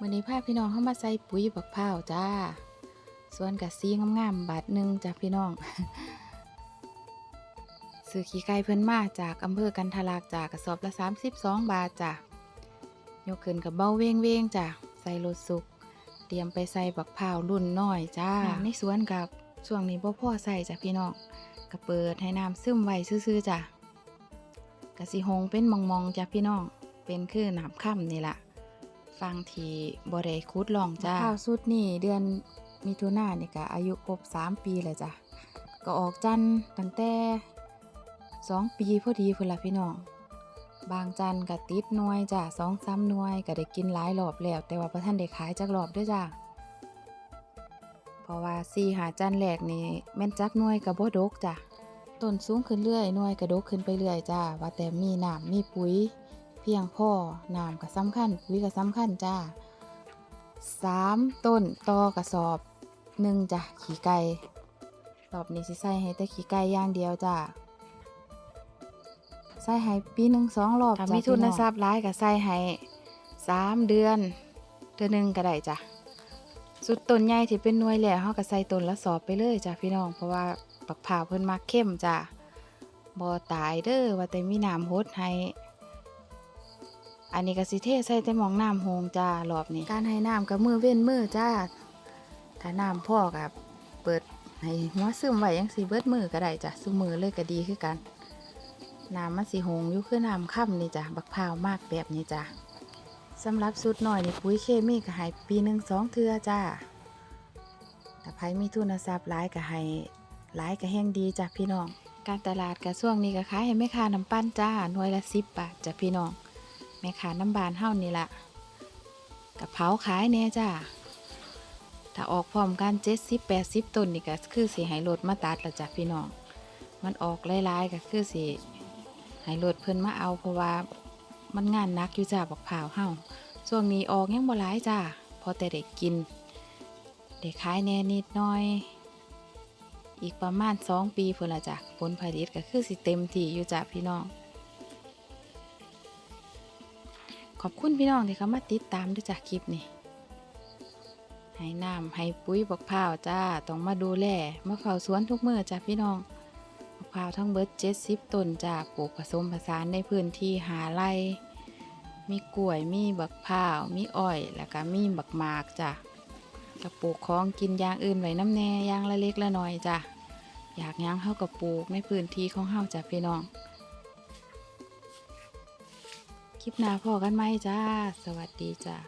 วันนี้พาพี่น้องเข้ามาใส่ปุ๋ยบักพร้าวจ้า ส่วนกับซีงามๆบาทหนึ่งจ้าพี่น้อง ซื้อขี้ไก่เพิ่นมาจากอำเภอกันทะลักจากกระสอบละ 32 บาทจ้ะ ยกขึ้นกับเบ้าเวงเวงจ้ะ ใส่รถสุก เตรียมไปใส่บักพร้าวรุ่นน้อยจ้า ในสวนกับช่วงนี้บ่พ่อใส่จ้ะพี่น้องก็เปิดให้น้ำซึมไว้ซื่อๆจ้ะกะสิหงเป็นมองๆจ้ะพี่น้อง เป็นคือน้ำค่ำนี่แหละ ฟังทีบ่ได้คุดลองจ้าข้าวสุดนี่เดือนมิถุนายนนี่ก็อายุครบ3ปีแล้วจ้ะก็ออกจันตั้งแต่2ปีพอดีพุ่นละพี่น้องบางจันก็ติดหน่วยจ้ะสองสามหน่วยก็ได้กินหลายรอบแล้วแต่ว่าพระท่านได้ขายจักรอบด้วยจ้ะเพราะว่าสี่หาจันทร์แรกนี่แม่นจักหน่วยกับบ่ดกจ้ะต้นสูงขึ้นเรื่อยหน่วยกระดกขึ้นไปเรื่อยจ้าว่าแต่มีน้ำมีปุ๋ย พียงพอน้ำก็สำคัญปุ๋ยก็สำคัญจ้าสามต้นต่อกระสอบหนึ่งจ้ะขี้ไก่รอบนี้สิใส่ให้แต่ขี้ไก่อย่างเดียวจ้าใส่ให้ปีหนึ่งสองรอบถ้าจ้ะมีทุนพี่องทรัพย์หลายก็ใส่ให้สามเดือนเดือนหนึ่งก็ได้จ้ะสุดต้นใหญ่ที่เป็นหน่วยแล้วเฮาก็ใส่ต้นละสอบไปเลยจ้ะพี่น้องเพราะว่าปักผ่าวเพิ่นมักเข้มจ้ะบ่ตายเด้อว่าแต่มีน้ำหดให้ อันนี้ก็สิเทใส่แต่หมองน้ำโฮงจ้ารอบนี้การให้น้ำกับมือเว้นมือจ้าถ้าน้ำพ่อกับเปิดให้หัวซึมไว้ยังสีเบิดมือก็ได้จ้ะซุมือเลยก็ดีคือกันน้ำมันสีหงอยู่คือน้ำค่ำนี่จ้ะบักพร้าวมากแบบนี้จ้ะสำหรับสุดหน่อยนี่ปุ๋ยเคมีก็ให้ปีหนึ่งสองเทื่อจ้าแต่ไผมีทุนทรัพย์หลายก็ให้หลายก็แห้งดีจ้ะพี่น้อง การตลาดกับช่วงนี้ก็ขายให้แม่ค้าน้ำปั้นจ้าหน่วยละสิบบาทจ้ะพี่น้องแม่ค้าน้ำบานเฮ้านี่ละกับเผาขายเนี่ยจ้าถ้าออกพร้อมกันเจ็ดสิบแปดสิบต้นนี่ก็คือสิให้รถมาตัดละจ้ะพี่น้อง มันออกหลายๆก็คือสิให้รถเพิ่นมาเอาเพราะว่ามันงานนักอยู่จ้าบักเผาเฮาช่วงนี้ออกยังบ่หลายจ้าพอแต่ได้กินได้ขายแน่นิดน่อย อีกประมาณสองปีเพิ่นละจ้ะผลผลิตก็คือสิเต็มที่อยู่จ้ะพี่น้อง ขอบคุณพี่น้องที่เข้ามาติดตามด้วยจากคลิปนี้ให้น้ำให้ปุ๋ยบักพร้าวจ้า ต้องมาดูแลมาเฝ้าสวนทุกเมื่อจ้าพี่น้องบักพร้าวทั้งเบิร์ดเจ็ดสิบต้นจ้าปลูกผสมผสานในพื้นที่หาไร่มีกล้วยมีบักพร้าว มีอ้อย แล้วก็มีบักหมากจ้ะกับปลูกของกินยางอื่นไว้น้ำแน่ยางละเล็กละน้อยจ้ะอยากยางเฮากับปลูกในพื้นที่ของเฮาจ้ะพี่น้อง คลิปหน้าพอกันไหมจ้า สวัสดีจ้า